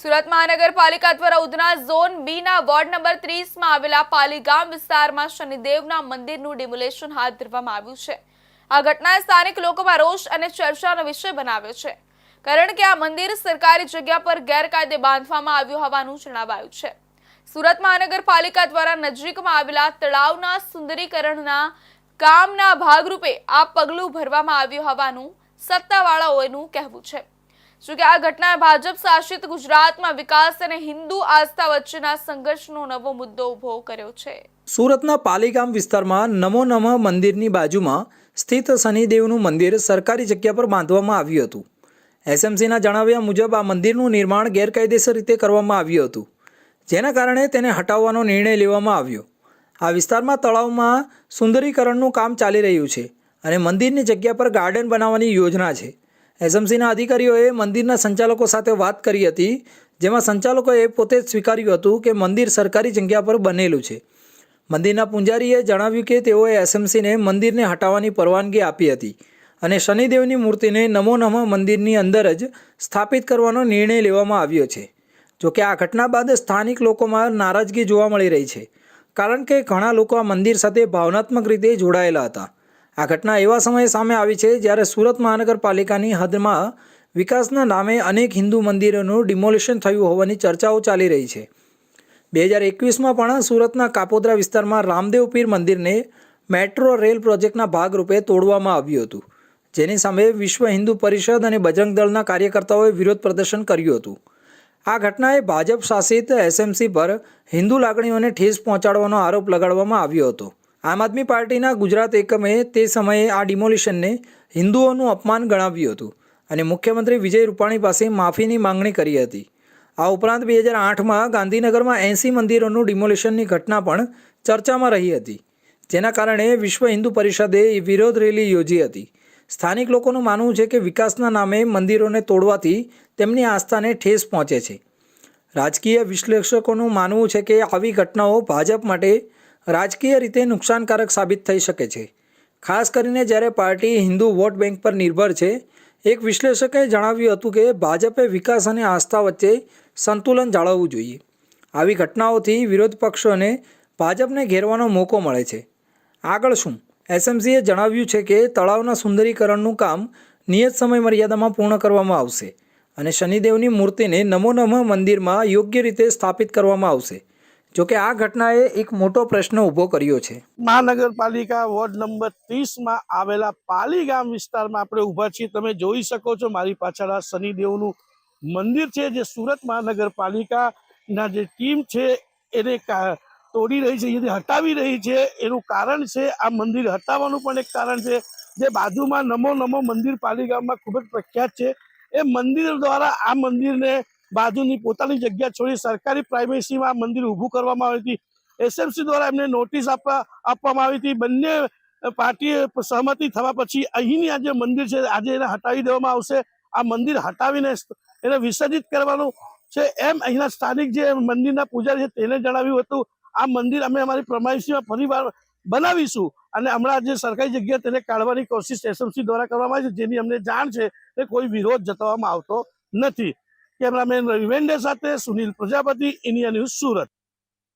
સુરત મહાનગરપાલિકા દ્વારા ઉધના ઝોન બી ના વોર્ડ નંબર ત્રીસમાં આવેલા પાલીગામ વિસ્તારમાં શનિદેવના મંદિરનું ડિમોલેશન હાથ ધરવામાં આવ્યું છે. આ ઘટનાએ સ્થાનિક લોકોમાં રોષ અને ચર્ચાનો વિષય બનાવ્યો છે. કારણ કે આ મંદિર સરકારી જગ્યા પર ગેરકાયદે બાંધવામાં આવ્યું હોવાનું જણાવાયું છે. સુરત મહાનગરપાલિકા દ્વારા નજીકમાં આવેલા તળાવના સુંદરીકરણના કામના ભાગરૂપે આ પગલું ભરવામાં આવ્યું હોવાનું સત્તાવાળાઓનું કહેવું છે. જોકે આ ઘટનાએ ભાજપ શાસિત ગુજરાતમાં વિકાસ અને હિન્દુ આસ્થા વચ્ચેના સંઘર્ષનો નવો મુદ્દો ઊભો કર્યો છે. સુરતના પાલીગામ વિસ્તારમાં નમો નમઃ મંદિરની બાજુમાં સ્થિત શનિદેવનું મંદિર સરકારી જગ્યા પર બાંધવામાં આવ્યું હતું. એસએમસીના જણાવ્યા મુજબ આ મંદિરનું નિર્માણ ગેરકાયદેસર રીતે કરવામાં આવ્યું હતું. જેના કારણે તેને હટાવવાનો નિર્ણય લેવામાં આવ્યો. આ વિસ્તારમાં તળાવમાં સુંદરીકરણનું કામ ચાલી રહ્યું છે અને મંદિરની જગ્યા પર ગાર્ડન બનાવવાની યોજના છે. એસએમસીના અધિકારીઓએ મંદિરના સંચાલકો સાથે વાત કરી હતી, જેમાં સંચાલકોએ પોતે જ સ્વીકાર્યું હતું કે મંદિર સરકારી જગ્યા પર બનેલું છે. મંદિરના પૂંજારીએ જણાવ્યું કે તેઓએ એસએમસીને મંદિરને હટાવવાની પરવાનગી આપી હતી અને શનિદેવની મૂર્તિને નમો નમઃ મંદિરની અંદર જ સ્થાપિત કરવાનો નિર્ણય લેવામાં આવ્યો છે. જોકે આ ઘટના બાદ સ્થાનિક લોકોમાં નારાજગી જોવા મળી રહી છે, કારણ કે ઘણા લોકો આ મંદિર સાથે ભાવનાત્મક રીતે જોડાયેલા હતા. આ ઘટના એવા સમયે સામે આવી છે જ્યારે સુરત મહાનગરપાલિકાની હદમાં વિકાસના નામે અનેક હિન્દુ મંદિરોનું ડિમોલિશન થયું હોવાની ચર્ચાઓ ચાલી રહી છે. બે હજાર એકવીસમાં પણ સુરતના કાપોદ્રા વિસ્તારમાં રામદેવ પીર મંદિરને મેટ્રો રેલ પ્રોજેક્ટના ભાગરૂપે તોડવામાં આવ્યું હતું, જેની સામે વિશ્વ હિન્દુ પરિષદ અને બજરંગ દળના કાર્યકર્તાઓએ વિરોધ પ્રદર્શન કર્યું હતું. આ ઘટનાએ ભાજપ શાસિત એસએમસી પર હિન્દુ લાગણીઓને ઠેસ પહોંચાડવાનો આરોપ લગાડવામાં આવ્યો હતો. આમ આદમી પાર્ટીના ગુજરાત એકમે તે સમયે આ ડિમોલિશનને હિન્દુઓનું અપમાન ગણાવ્યું હતું અને મુખ્યમંત્રી વિજય રૂપાણી પાસે માફીની માંગણી કરી હતી. આ ઉપરાંત બે હજાર આઠમાં ગાંધીનગરમાં એંસી મંદિરોનું ડિમોલિશનની ઘટના પણ ચર્ચામાં રહી હતી. જેના કારણે વિશ્વ હિન્દુ પરિષદે વિરોધ રેલી યોજી હતી. સ્થાનિક લોકોનું માનવું છે કે વિકાસના નામે મંદિરોને તોડવાથી તેમની આસ્થાને ઠેસ પહોંચે છે. રાજકીય વિશ્લેષકોનું માનવું છે કે આવી ઘટનાઓ ભાજપ માટે રાજકીય રીતે નુકસાનકારક સાબિત થઈ શકે છે. ખાસ કરીને જ્યારે પાર્ટી હિન્દુ વોટ બેંક પર નિર્ભર છે, એક વિશ્લેષકે જણાવ્યું હતું કે ભાજપે વિકાસ અને આસ્થા વચ્ચે સંતુલન જાળવવું જોઈએ. આવી ઘટનાઓથી વિરોધ પક્ષોને ભાજપને ઘેરવાનો મોકો મળે છે. આગળ શું? એસએમસીએ જણાવ્યું છે કે તળાવના સુંદરીકરણનું કામ નિયત સમય મર્યાદામાં પૂર્ણ કરવામાં આવશે અને શનિદેવની મૂર્તિને નમો નમઃ મંદિરમાં યોગ્ય રીતે સ્થાપિત કરવામાં આવશે. જોકે આ ઘટનાએ એક મોટો પ્રશ્ન ઊભો કર્યો છે. મહાનગરપાલિકા વોર્ડ નંબર ત્રીસમાં આવેલા પાલી ગામ વિસ્તારમાં આપણે ઊભા છીએ. તમે જોઈ શકો છો મારી પાછળ આ શનિદેવનું મંદિર છે જે સુરત મહાનગરપાલિકાના જે ટીમ છે એને તોડી રહી છે એને હટાવી રહી છે. એનું કારણ છે આ મંદિર હટાવવાનું પણ એક કારણ છે. જે બાજુમાં નમો નમો મંદિર પાલીગામમાં ખૂબ જ પ્રખ્યાત છે. એ મંદિર દ્વારા આ મંદિરને બાજુની પોતાની જગ્યા છોડી સરકારી પ્રાઇમેસીમાં મંદિર ઊભું કરવામાં આવી હતી. એસએમસી દ્વારા એમને નોટિસ આપવા, આપવામાં આવી હતી. બંને પાર્ટીએ સહમતિ થવા પછી અહીંની આ જે મંદિર છે, આજે એને હટાવી દેવામાં આવશે. આ મંદિર હટાવીને એને વિસર્જિત કરવાનું છે એમ અહીંના સ્થાનિક જે મંદિરના પૂજારી છે તેને જણાવ્યું હતું. આ મંદિર અમે અમારી પ્રમાઈશીમાં ફરીવાર બનાવીશું અને હમણાં જે સરકારી જગ્યા તેને કાઢવાની કોશિશ એસએમસી દ્વારા કરવામાં આવી છે, જેની અમને જાણ છે એ કોઈ વિરોધ જતાવવામાં આવતો નથી. કેમેરામેન રવિ વેન્ડે સાથે સુનિલ પ્રજાપતિ ઇન્ડિયા ન્યૂઝ સુરત.